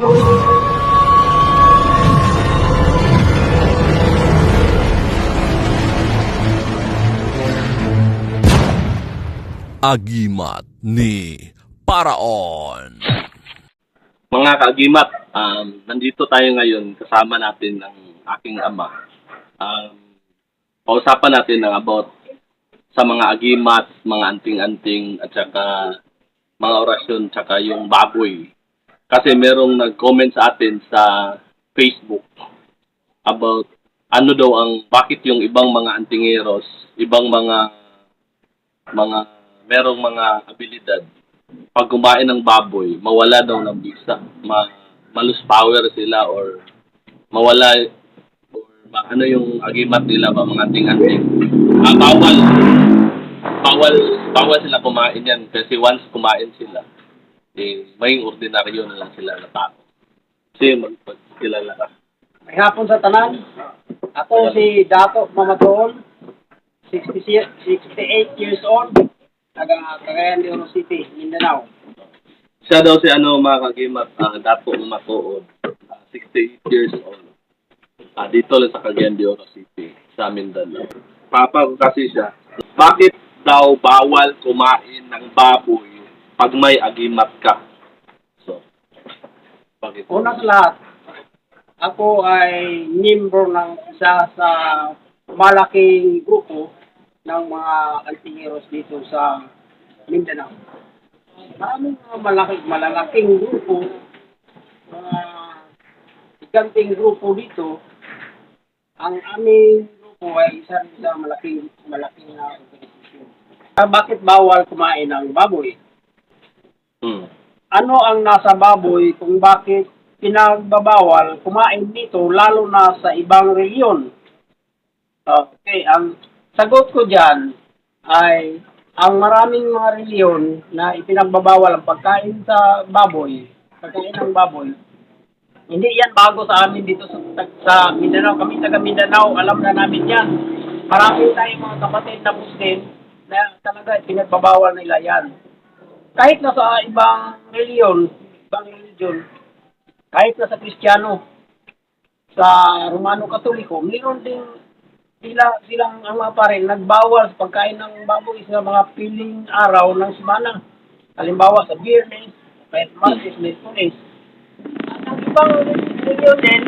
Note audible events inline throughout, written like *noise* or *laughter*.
Agimat ni Paraon. Mga kaagimat, um, nandito tayo ngayon kasama natin ng aking ama. Um, pausapan natin ng about sa mga agimat, mga anting-anting, at saka mga orasyon, tsaka yung baboy. Kasi merong nag-comment sa atin sa Facebook about ano daw ang, bakit yung ibang mga antingeros, ibang mga, mga, merong mga abilidad pag kumain ng baboy, mawala daw ng bisa. Ma malus power sila or mawala or ma- ano yung agimat nila ba mga ting-anting. Ah, bawal bawal bawal sila kumain yan kasi once kumain sila eh may ordinaryo na lang sila na tao. Kasi magpagkilala ka. May hapon sa tanan. Ako si Dato Mamatoon, 60, 68 years old, taga Cagayan de Oro City, Mindanao. Siya daw si ano mga kagimat, uh, Dato Matuod, ah, 68 years old. Ah, dito lang sa Cagayan de Oro City, sa Mindanao. Papa ko kasi siya, bakit daw bawal kumain ng baboy pag may agimat ka? So, bakit? Una sa lahat, ako ay membro ng isa sa malaking grupo ng mga antingeros dito sa Mindanao. Maraming mga malaking, malalaking grupo, mga giganting grupo dito. Ang aming grupo ay isa rin sa malaking, malaking na organisasyon. Ah, bakit bawal kumain ng baboy? Ano ang nasa baboy kung bakit pinagbabawal kumain dito lalo na sa ibang reliyon. Okay, ang sagot ko diyan ay ang maraming mga reliyon na ipinagbabawal ang pagkain sa baboy, pagkain ng baboy. Hindi yan bago sa amin dito sa, sa Mindanao. Kami taga Mindanao, alam na namin yan. Marami tayong mga kapatid na Muslim na talaga pinagbabawal nila yan kahit na sa ibang reliyon, ibang religion, kahit na sa Kristiyano, sa Romano Katoliko, mayroon din sila silang ang mga pare nagbawal sa pagkain ng baboy sa mga piling araw ng semana. Halimbawa sa Biyernes, kahit Martes, Miyerkules. At ang ibang religion din,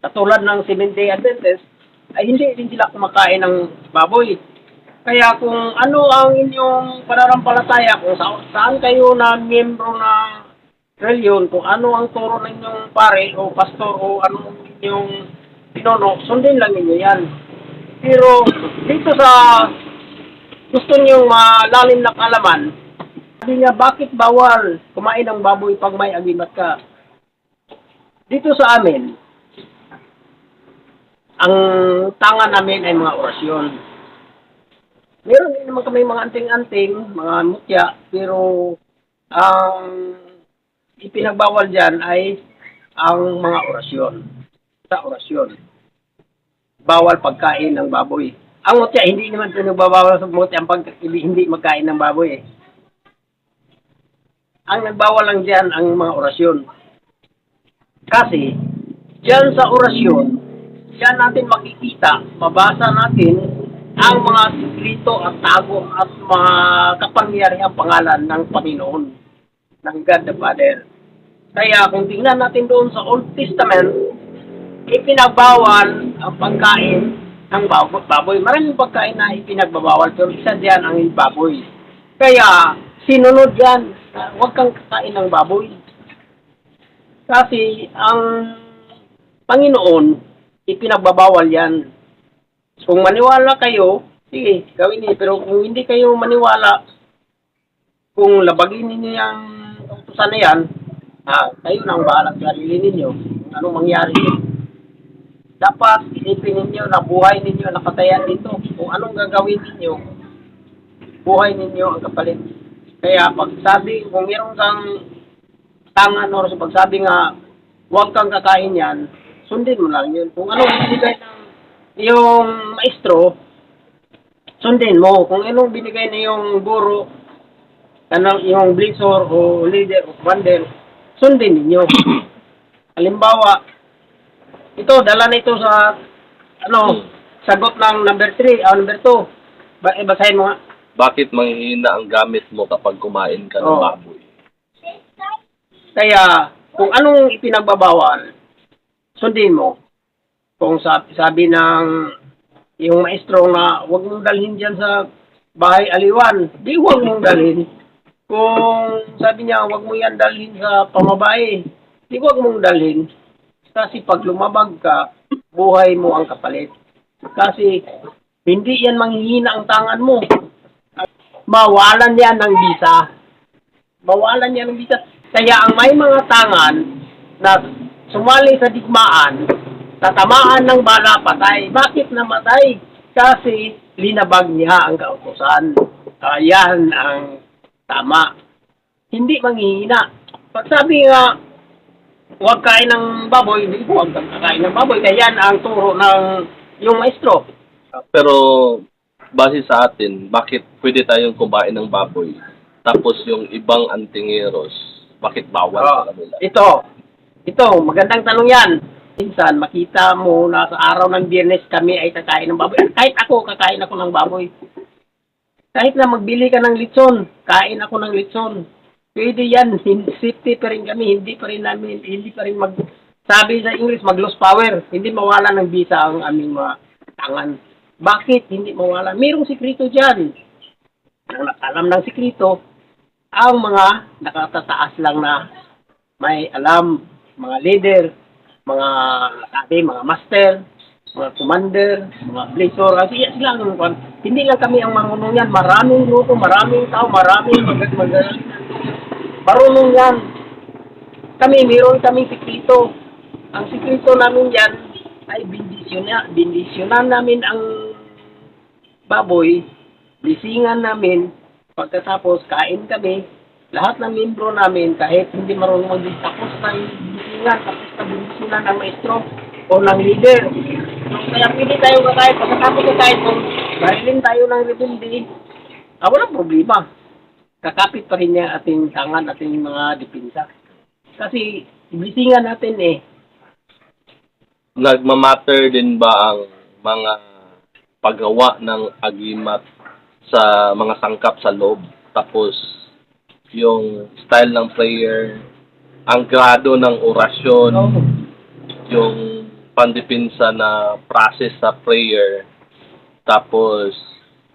katulad ng Seventh-day Adventist, ay hindi din sila kumakain ng baboy. Kaya kung ano ang inyong pananampalataya, kung sa, saan kayo na miyembro na reliyon, kung ano ang turo ng inyong pare o pastor o ano inyong pinono, sundin lang ninyo yan. Pero dito sa gusto niyong malalim na kalaman, sabi niya, bakit bawal kumain ng baboy pag may agimat ka? Dito sa amin, ang tanga namin ay mga orasyon. Meron din naman kami mga anting-anting, mga mutya, pero ang ipinagbawal dyan ay ang mga orasyon. Sa orasyon. Bawal pagkain ng baboy. Ang mutya, hindi naman pinagbabawal sa mutya ang pag, hindi magkain ng baboy eh. Ang nagbawal lang dyan ang mga orasyon. Kasi, dyan sa orasyon, dyan natin makikita, mabasa natin ang mga sikrito at tago at mga kapangyarihang pangalan ng Panginoon, ng God the Father. Kaya kung tingnan natin doon sa Old Testament, ipinagbawal ang pagkain ng baboy. Maraming pagkain na ipinagbabawal, pero isa diyan ang baboy. Kaya, sinunod yan, huwag kang kakain ng baboy. Kasi, ang Panginoon, ipinagbabawal yan. Kung maniwala kayo, sige, gawin niyo. Pero kung hindi kayo maniwala, kung labagin ninyo yung utusan na yan, ah, kayo nang bahala sa sarili ninyo. Anong mangyari Dapat isipin ninyo na buhay ninyo nakatayan dito. Kung anong gagawin ninyo, buhay ninyo ang kapalit. Kaya pag sabi, kung meron kang tangan or sa pagsabi nga, huwag kang kakain yan, sundin mo lang yun. Kung anong binigay ng yung maestro, sundin mo. Kung anong binigay na yung guro, anong yung blessor o leader o commander, sundin ninyo. *coughs* Halimbawa, ito, dala na ito sa, ano, sagot ng number 3, ah, number 2. Ba, eh, basahin mo nga. Bakit manghihina ang gamit mo kapag kumain ka ng Oo. baboy? Kaya, kung anong ipinagbabawal, sundin mo. Kung sabi, sabi ng yung maestro na huwag mong dalhin dyan sa bahay aliwan, di huwag mong dalhin. Kung sabi niya, huwag mo yan dalhin sa pamabae, di huwag mong dalhin. Kasi pag lumabag ka, buhay mo ang kapalit. Kasi hindi yan manghihina ang tangan mo. Mawalan yan ng bisa bawalan niya ng visa. Kaya ang may mga tangan na sumali sa digmaan, tatamaan ng bala patay. Bakit namatay? Kasi linabag niya ang kautosan. Ayan ang tama. Hindi manghihina. Pag sabi nga, huwag kain ng baboy, hindi huwag kang kakain ng baboy. Kaya yan ang turo ng yung maestro. Pero base sa atin, bakit pwede tayong kumain ng baboy? Tapos yung ibang antingeros, bakit bawal Oh, sa kanila? ito. Ito, magandang tanong yan. Minsan, makita mo na sa araw ng biyernes kami ay kakain ng baboy. Kahit ako, kakain ako ng baboy. Kahit na magbili ka ng litson, kain ako ng litson. Pwede yan. *laughs* Safety pa rin kami. Hindi pa rin namin, hindi pa rin mag... Sabi sa English, mag-lose power. Hindi mawala ng visa ang aming mga tangan. Bakit hindi mawala? Mayroong sikreto dyan. Ang alam ng sikreto, ang mga nakatataas lang na may alam, mga leader, mga sabi, mga master, mga commander, mga blazor, kasi sila ang. Hindi lang kami ang marunong yan, maraming grupo, maraming tao, maraming mag mag marunong yan. Kami, meron kaming sikrito. Ang sikrito namin yan ay bindisyon bindisyonan namin ang baboy, lisingan namin, pagkatapos kain kami, lahat ng membro namin, kahit hindi marunong mag tapos na yung bisingan, tapos na bindisyonan ng maestro o ng leader. Kaya pili tayo kakain, pagkatapos kakain, kung barilin tayo ng rebelde, ah, walang problema. Kakapit pa rin niya ating tangan, ating mga dipinsa. Kasi, bisingan natin eh. Nagmamatter din ba ang mga paggawa ng agimat sa mga sangkap sa loob? Tapos, yung style ng prayer, ang grado ng orasyon, yung pandipinsa na process sa prayer, tapos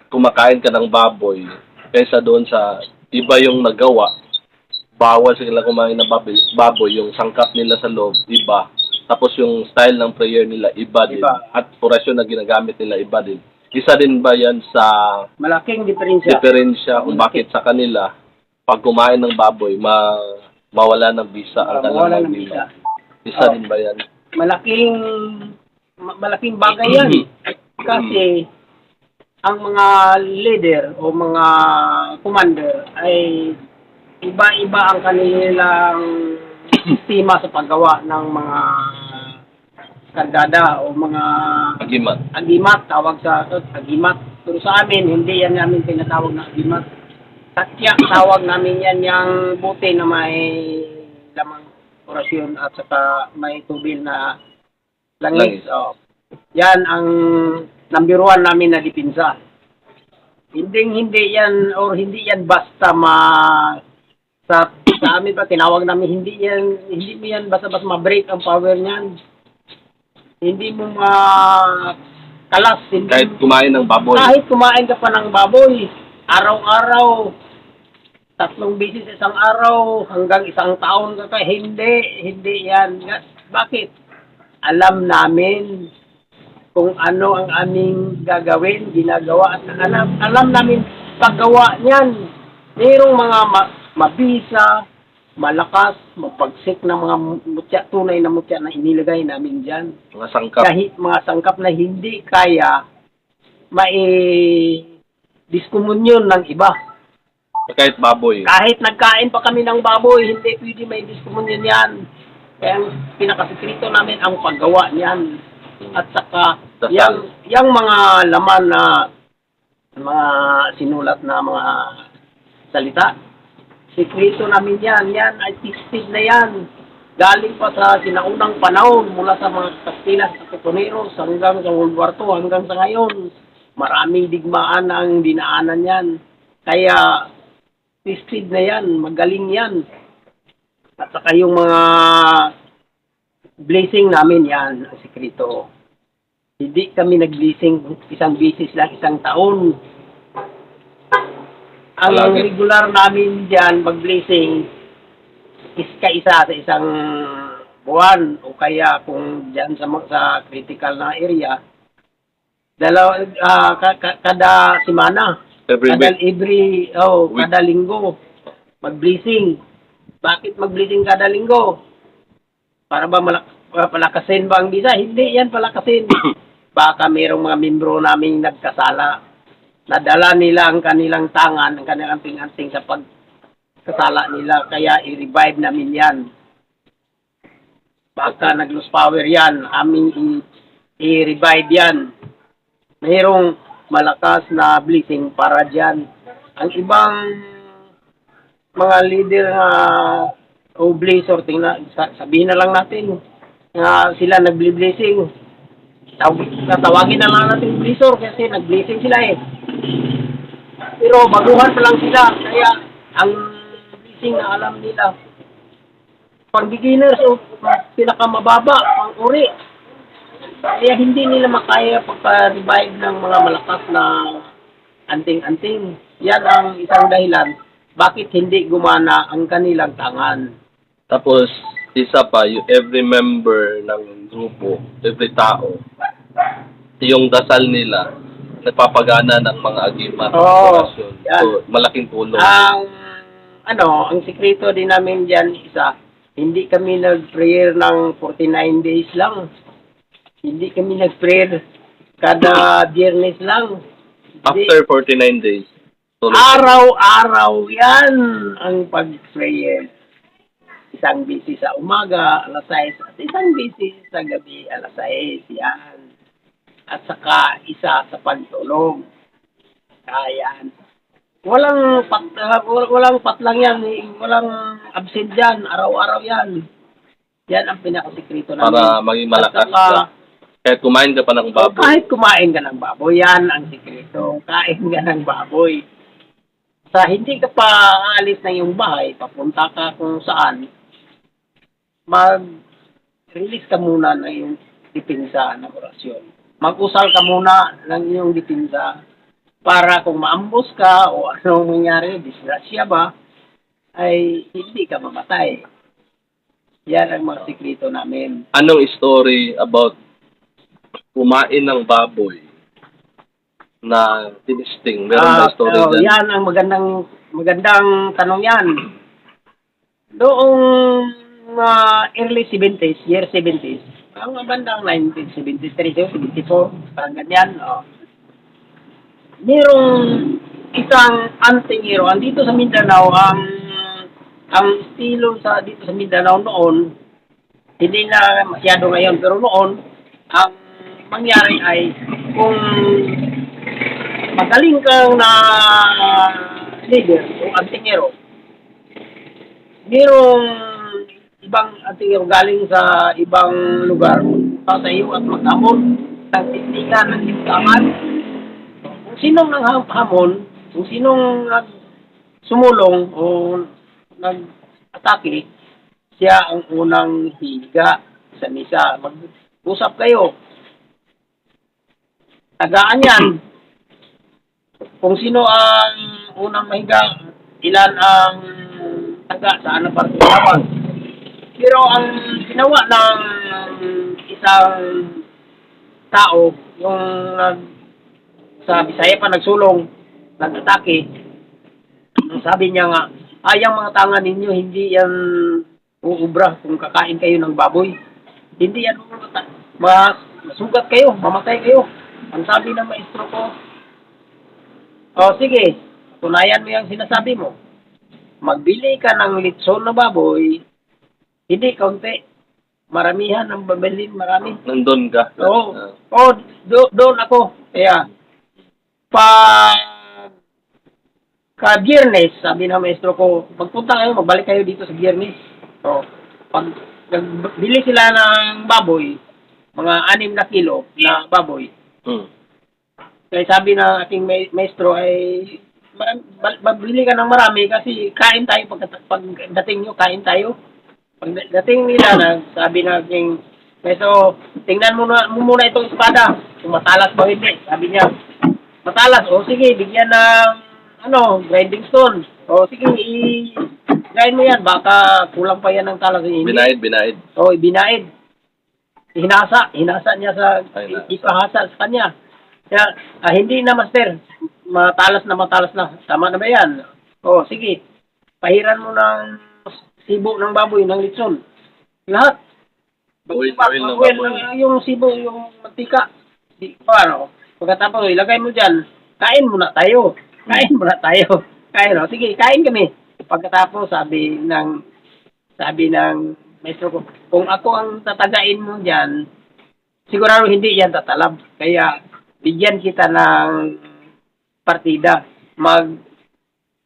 kumakain ka ng baboy, kaysa doon sa iba yung nagawa, bawal sila kumain ng baboy, baboy, yung sangkap nila sa loob, iba. Tapos yung style ng prayer nila, iba din. Iba. At orasyon na ginagamit nila, iba din. Isa din ba yan sa Malaking diferensya. diferensya kung bakit sa kanila, pag kumain ng baboy, ma mawala ng visa ang Mawala kanilang ng visa. visa. Isa Oh. din ba yan? malaking ma- malaking bagay yan. Kasi ang mga leader o mga commander ay iba-iba ang kanilang *coughs* sistema sa paggawa ng mga kardada o mga Agimat. agimat, tawag sa agimat. Pero sa amin, hindi yan namin tinatawag na agimat. Tatya, tawag namin yan yung buti na may lamang orasyon at saka may tubil na langis. Langis. Oh. Yan ang number one namin na dipinsa. Hindi hindi yan or hindi yan basta ma sa sa amin pa tinawag namin hindi yan hindi mo yan basta-basta ma-break ang power niyan. Hindi mo ma kalas hindi Kahit kumain ng baboy. kahit kumain ka pa ng baboy, araw-araw, tatlong bisis isang araw, hanggang isang taon ka hindi, hindi yan. Bakit? Alam namin kung ano ang aming gagawin, ginagawa, at alam, alam namin paggawa niyan. Mayroong mga ma- mabisa, malakas, mapagsik na mga mutya, tunay na mutya na inilagay namin dyan Mga sangkap. kahit mga sangkap na hindi kaya mai diskomunyon ng iba. Kahit baboy. Kahit nagkain pa kami ng baboy, hindi pwede may diskomunyon yan. Kaya ang pinakasikreto namin ang paggawa niyan. At saka, Dasal. yang, yang mga laman na mga sinulat na mga salita, Sikreto namin yan. Yan ay tested na yan. Galing pa sa sinaunang panahon mula sa mga Kastilas at Cotoneros hanggang sa World War II hanggang sa ngayon. Maraming digmaan ang dinaanan yan. Kaya tested na yan. Magaling yan. At saka yung mga blessing namin yan, ang sikreto. Hindi kami nag-blessing isang bisis lang isang taon. Ang Palagi. regular namin dyan, mag-blessing, is isa sa isang buwan o kaya kung dyan sa, sa critical na area, dalawa, ah, ka- kada semana, Every kada week. every, oh, Week. kada linggo, mag-blessing. Bakit mag-blessing kada linggo? Para ba malak palakasin ba ang bisa? Hindi yan palakasin. *coughs* Baka mayroong mga membro namin nagkasala. Nadala nila ang kanilang tangan, ang kanilang anting-anting sa pagkasala nila. Kaya i-revive namin yan. Baka nag-lose power yan. Aming i- i-revive yan. Mayroong malakas na blessing para dyan. Ang ibang mga leader na oblate or tingnan, sa- sabihin na lang natin na sila nag-blessing. Taw- Tatawagin na lang natin blessor kasi nag-blessing sila eh. Pero baguhan pa lang sila. Kaya ang blessing na alam nila, pang beginners o pinakamababa, pang uri. Kaya hindi nila makaya pagka-revive ng mga malakas na anting-anting. Yan ang isang dahilan bakit hindi gumana ang kanilang tangan. Tapos, isa pa, yung every member ng grupo, every tao, yung dasal nila, nagpapagana ng mga agimat Oo, orasyon. yan. So, malaking tulong. Ang ano, ang sikreto din namin diyan isa, hindi kami nag-prayer ng 49 days lang. Hindi kami nag-prayer kada biyernes lang. After 49 days, tulong. Araw-araw yan ang pag-prayer. Isang busy sa umaga, alas 6, at isang busy sa gabi, alas 6, yan. At saka isa sa pagtulog. Ayan. Walang pat, uh, wal- walang patlang yan, eh. walang absent yan, araw-araw yan. Yan ang pinakasikreto namin. para maging malakas At saka, ka. Kahit kumain ka pa ng o, baboy. kahit kumain ka ng baboy, yan ang sikreto. Kain ka ng baboy. Sa hindi ka pa aalis ng iyong bahay, papunta ka kung saan, mag-release ka muna ng iyong dipinsa ng orasyon. Mag-usal ka muna ng iyong dipinsa para kung maambos ka o anong mangyari, disgrasya ba, ay hindi ka mamatay. Yan ang mga sikreto namin. Anong story about kumain ng baboy na tinisting? Meron Ah, ba story oh, dyan? Yan ang magandang magandang tanong yan. Noong ah, early 70s, year 70s, ang bandang 1973 o 74, parang ganyan. Oh. Merong isang anting hero. Andito sa Mindanao, ang ang estilo sa dito sa Mindanao noon, hindi na masyado ngayon, pero noon, ang mangyari ay kung magaling kang na leader o antingero, merong ibang antingero galing sa ibang lugar iyo at maghamon ng tindigan ng liputangan. Kung sinong nanghamon, kung sinong nag sumulong o nag-atake, siya ang unang higa sa misa. Mag-usap kayo. Tagaan yan kung sino ang unang mahiga, ilan ang taga, saan ang partidawag. Pero ang ginawa ng isang tao, yung nag, sa Bisaya pa nagsulong, nag-atake, ang sabi niya nga, ayang mga tangan ninyo, hindi yan uubra kung kakain kayo ng baboy. Hindi yan uubra. Ma masugat kayo, mamatay kayo. Ang sabi ng maestro ko, o sige, tunayan mo yung sinasabi mo. Magbili ka ng litson na baboy, hindi kaunti. Maramihan ang babilin, marami. Nandun ka. Oo. Ah. Oh, do, doon ako. Kaya, pag ka Biyernes, sabi ng maestro ko, pagpunta kayo, magbalik kayo dito sa Biyernes. So, pag nagbili sila ng baboy, mga anim na kilo na baboy, Mm. kaya sabi ng aking ma- maestro ay, "Ma- ba- mabili ka ng marami kasi kain tayo pag, pag dating nyo, kain tayo. Pag dating nila, na, sabi ng aking maestro, tingnan mo, na, mo muna itong espada, kung matalas ba hindi. Sabi niya, matalas, o sige, bigyan ng ano, grinding stone. O sige, i grind mo yan, baka kulang pa yan ng talas. Hindi. Binaid, binaid. O, ibinaid. Hinasa. Hinasa niya sa, Ay, ipahasa sa kanya. Kaya, ah, hindi na, master. Matalas na, matalas na. Tama na ba yan? O, sige. Pahiran mo ng sibo ng baboy, ng litson. Lahat. Oil, oil ng baboy. ah, yung sibo, yung mantika. Di, paano? Pagkatapos, ilagay mo dyan. Kain muna tayo. Kain muna tayo. Kain, o. Sige, kain kami. Pagkatapos, sabi ng sabi ng maestro ko, kung ako ang tatagain mo dyan, sigurado hindi yan tatalab. Kaya, bigyan kita ng partida. Mag,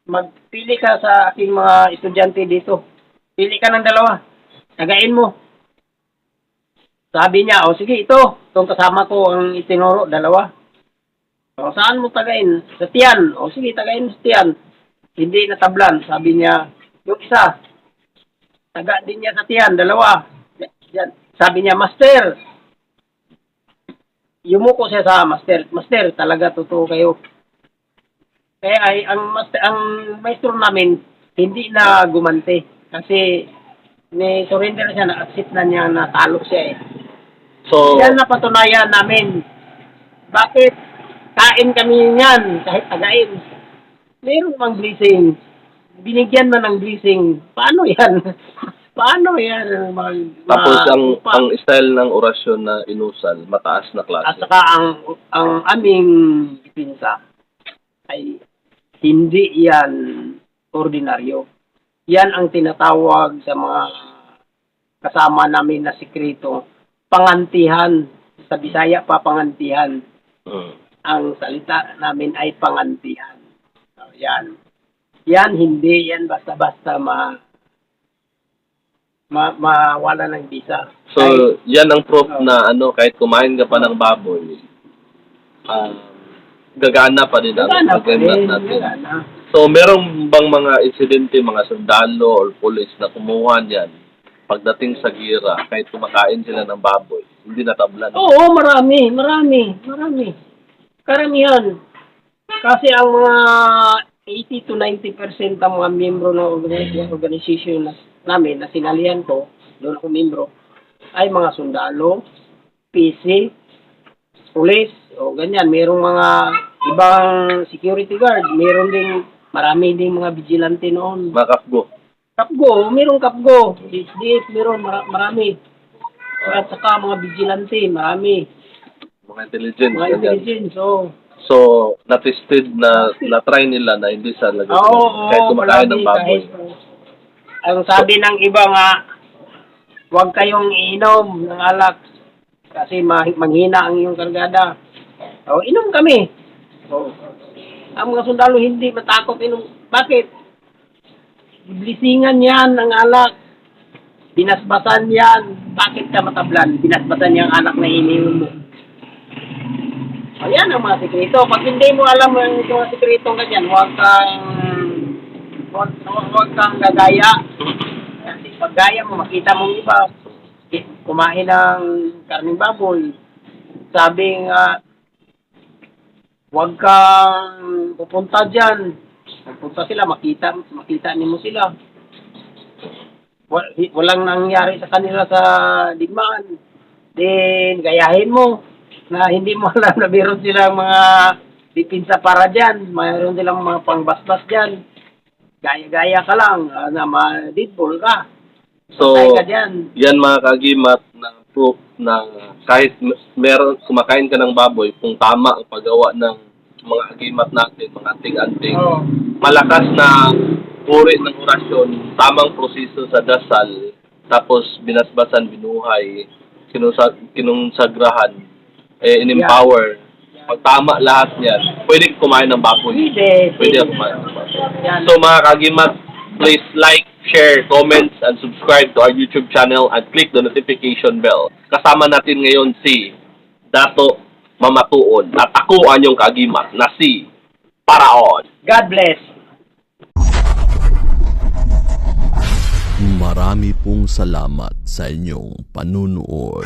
magpili ka sa aking mga estudyante dito. Pili ka ng dalawa. Tagain mo. Sabi niya, o sige, ito. Itong kasama ko ang itinuro, dalawa. O, saan mo tagain? Sa tiyan. O sige, tagain mo sa tiyan. Hindi natablan. Sabi niya, yung isa, taga din niya sa tiyan, dalawa. Yan. Sabi niya, Master, yumuko siya sa Master. Master, talaga totoo kayo. Kaya ay, ang, master, ang maestro namin, hindi na gumante. Kasi, ni surrender siya, na-accept na niya na talo siya eh. So, Yan napatunayan namin. Bakit kain kami niyan kahit tagain? Meron mang blessing. Binigyan mo ng blessing. Paano yan? *laughs* Paano yan? Mag, tapos ang upa? ang style ng orasyon na inusal, mataas na At klase. saka ang, ang aming pinsa ay hindi yan ordinaryo. Yan ang tinatawag sa mga kasama namin na sikreto. Pangantihan. Sa Bisaya pa pangantihan. Mm. Ang salita namin ay pangantihan. So, yan. Yan, hindi yan basta-basta ma, ma mawala ng bisa. So, Kahit- yan ang proof Oh. na ano, kahit kumain ka pa ng baboy, um, gagana pa din ang agreement rin, natin. gagana. So, meron bang mga insidente, mga sundalo or police na kumuha niyan pagdating sa gira, kahit kumakain sila ng baboy, hindi natablan? Oo, marami, marami, marami. Karamihan. Kasi ang mga 80 to 90% ng mga miyembro ng organi- organization na, namin na sinalihan ko, doon ako miyembro, ay mga sundalo, PC, police, o ganyan. Merong mga ibang security guard, meron ding marami ding mga vigilante noon. Mga kapgo. Kapgo, merong kapgo. HDF, meron, mara- marami. At saka mga vigilante, marami. Mga intelligence. Mga intelligence, so. So, na-tested na, na-try nila na hindi sa lagay. Oo, oo, kahit kumakain ng baboy. kahit- ang sabi ng iba nga, huwag kayong iinom ng alak kasi ma- manghina ang iyong kargada. O, inom kami. Ang mga sundalo hindi matakot inom. Bakit? Blisingan yan ng alak. Binasbasan yan. Bakit ka matablan? Binasbasan yung anak na ininom mo. Ayan ang mga sikreto. Pag hindi mo alam ang mga sikreto ganyan, huwag kang huwag, huwag, kang gagaya. Kasi pag gaya mo, makita mong iba, eh, kumain ng karning baboy. Sabi nga, huwag kang pupunta dyan. Pupunta sila, makita, makita mo sila. Wa- Walang nangyari sa kanila sa digmaan. Then, gayahin mo na hindi mo alam na meron silang mga dipinsa para dyan. Mayroon silang mga pangbasbas dyan. Gaya-gaya ka lang ah, na ma-deadball ka. So, Patay ka dyan. yan mga kagimat ng proof na kahit m- meron kumakain ka ng baboy, kung tama ang paggawa ng mga agimat natin, mga anting-anting, Oo. malakas na uri ng orasyon, tamang proseso sa dasal, tapos binasbasan, binuhay, kinusag, kinungsagrahan, eh, in-empower, pag tama lahat yan, pwede kumain ng baboy. Pwede. Pwede ako kumain ng baboy. So mga kagimat, please like, share, comments, and subscribe to our YouTube channel and click the notification bell. Kasama natin ngayon si Dato Mamatuon at ako ang inyong kagimat na si Paraon. God bless. Marami pong salamat sa inyong panunood.